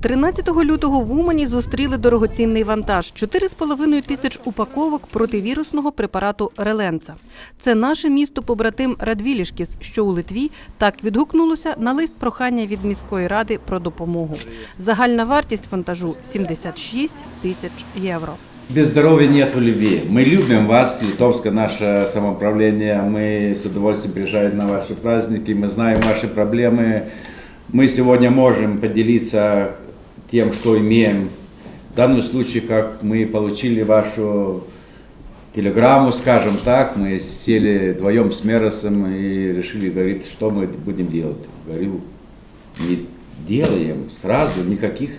13 лютого в Умані зустріли дорогоцінний вантаж 4,5 тисяч упаковок противірусного препарату Реленца. Це наше місто побратим Радвілішкіс, що у Литві так відгукнулося на лист прохання від міської ради про допомогу. Загальна вартість вантажу 76 тисяч євро. Без здоровья нет любви. Мы любим вас, литовское наше самоуправление. Мы с удовольствием приезжаем на ваши праздники. Мы знаем ваши проблемы. Мы сегодня можем поделиться Тем, что имеем. В данном случае, как мы получили вашу телеграмму, скажем так, мы сели вдвоем с Меросом и решили, говорит, что мы будем делать. Говорю, не делаем сразу, никаких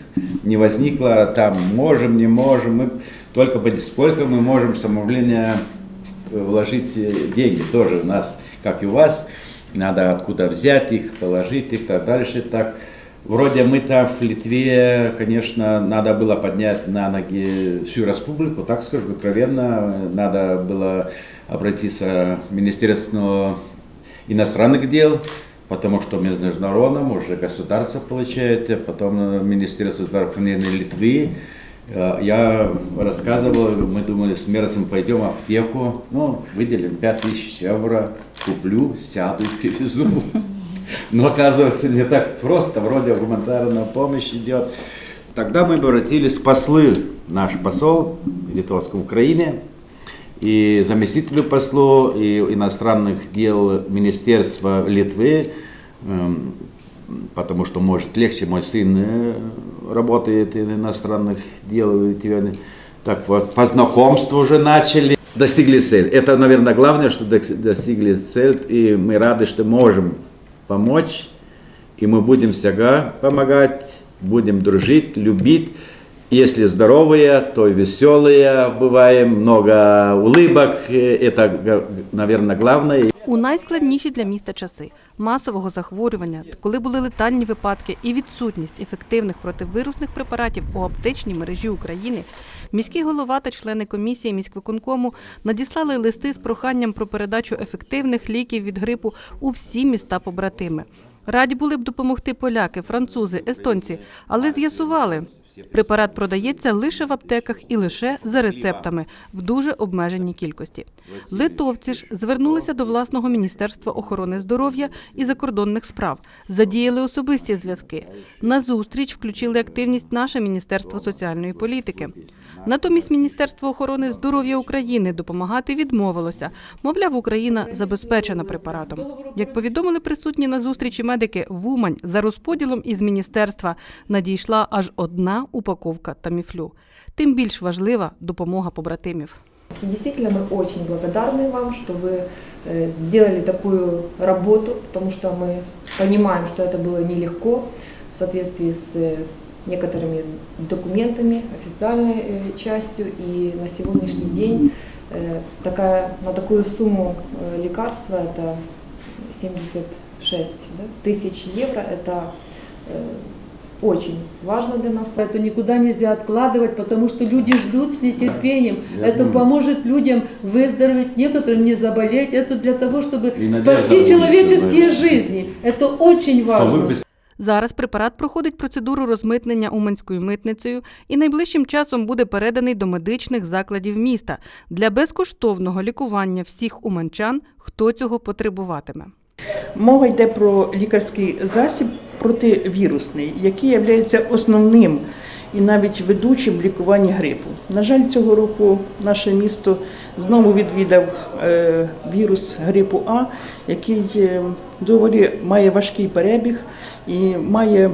не возникло там, можем, не можем, мы только сколько мы можем в самоуправление вложить э, деньги, тоже у нас, как и у вас, надо откуда взять их, положить их, так дальше, так. Вроде мы там в Литве, конечно, надо было поднять на ноги всю республику, так скажу откровенно, надо было обратиться в Министерство иностранных дел, потому что международном уже государство получает, а потом Министерство здравоохранения Литвы. Э, Я рассказывал, мы думали, с Мерсом пойдем в аптеку, ну, выделим 5000 евро, куплю, сяду и привезу. Но оказывается не так просто, вроде гуманитарная помощь идет. Тогда мы обратились в послы, наш посол в Украине, и заместителю послу и иностранных дел Министерства Литвы, эм, потому что, может, легче, мой сын э, работает in иностранных дел. Так вот, по знакомству уже начали. Достигли цель. Это, наверное, главное, что дос- достигли цель, и мы рады, что можем помочь, и мы будем всегда помогать, будем дружить, любить. Если здоровые, то веселые бываем, много улыбок, э, это, г- наверное, главное. У найскладніші для міста часи масового захворювання, коли були летальні випадки і відсутність ефективних противирусних препаратів у аптечній мережі України, міський голова та члени комісії міськвиконкому надіслали листи з проханням про передачу ефективних ліків від грипу у всі міста побратими. Раді були б допомогти поляки, французи, естонці, але з'ясували. Препарат продається лише в аптеках і лише за рецептами в дуже обмеженій кількості. Литовці ж звернулися до власного міністерства охорони здоров'я і закордонних справ, задіяли особисті зв'язки. На зустріч включили активність наше міністерство соціальної політики. Натомість Міністерство охорони здоров'я України допомагати відмовилося. Мовляв, Україна забезпечена препаратом. Як повідомили присутні на зустрічі медики, в Умань за розподілом із міністерства надійшла аж одна упаковка таміфлю. Тим більш важлива допомога побратимів. И действительно мы очень благодарны вам, что вы э, сделали такую работу, потому что мы понимаем, что это было нелегко в соответствии с э, некоторыми документами, официальной э, частью. И на сегодняшний день э, такая, на такую сумму э, лекарства, это 76 да, тысяч евро, это э, очень важно для нас. Это никуда нельзя откладывать, потому что люди ждут с нетерпением. Я это думаю. поможет людям выздороветь, некоторым не заболеть. Это для того, чтобы И надежда спасти будет, человеческие знаешь. жизни. Это очень Что важно. вы без- Зараз препарат проходить процедуру розмитнення Уманською митницею і найближчим часом буде переданий до медичних закладів міста для безкоштовного лікування всіх уманчан, хто цього потребуватиме. Мова йде про лікарський засіб противірусний, який є основним і навіть ведучим в лікуванні грипу. На жаль, цього року наше місто знову відвідав е, вірус грипу А, який е, доволі має важкий перебіг і має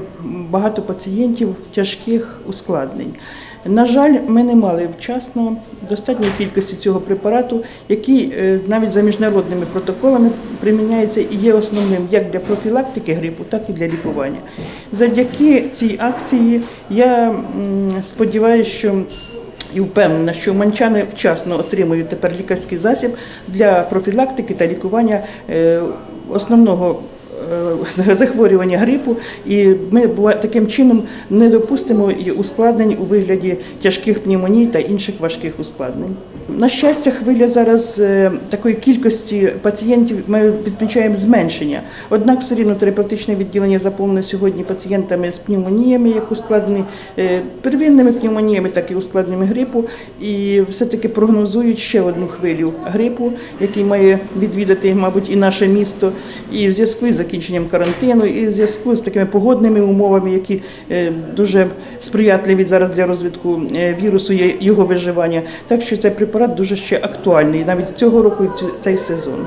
багато пацієнтів тяжких ускладнень. На жаль, ми не мали вчасно достатньої кількості цього препарату, який е, навіть за міжнародними протоколами приміняється і є основним як для профілактики грипу, так і для лікування. Завдяки цій акції я сподіваюся, що і впевнена, що манчани вчасно отримують тепер лікарський засіб для профілактики та лікування е, основного захворювання грипу, і ми таким чином не допустимо ускладнень у вигляді тяжких пневмоній та інших важких ускладнень. На щастя, хвиля зараз е, такої кількості пацієнтів ми відмічаємо зменшення. Однак все рівно терапевтичне відділення заповнено сьогодні пацієнтами з пневмоніями, як ускладнені е, первинними пневмоніями, так і ускладненими грипу. І все-таки прогнозують ще одну хвилю грипу, який має відвідати, мабуть, і наше місто. І в зв'язку із закінченням карантину, і в зв'язку з такими погодними умовами, які е, дуже сприятливі зараз для розвитку е, вірусу, є його виживання. Так що цей препарат дуже ще актуальний навіть цього року і цей сезон.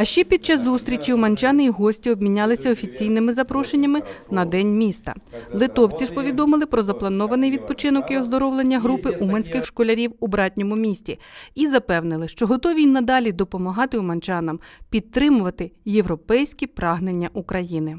А ще під час зустрічі уманчани і гості обмінялися офіційними запрошеннями на День міста. Литовці ж повідомили про запланований відпочинок і оздоровлення групи уманських школярів у братньому місті і запевнили, що готові й надалі допомагати уманчанам підтримувати європейські прагнення України.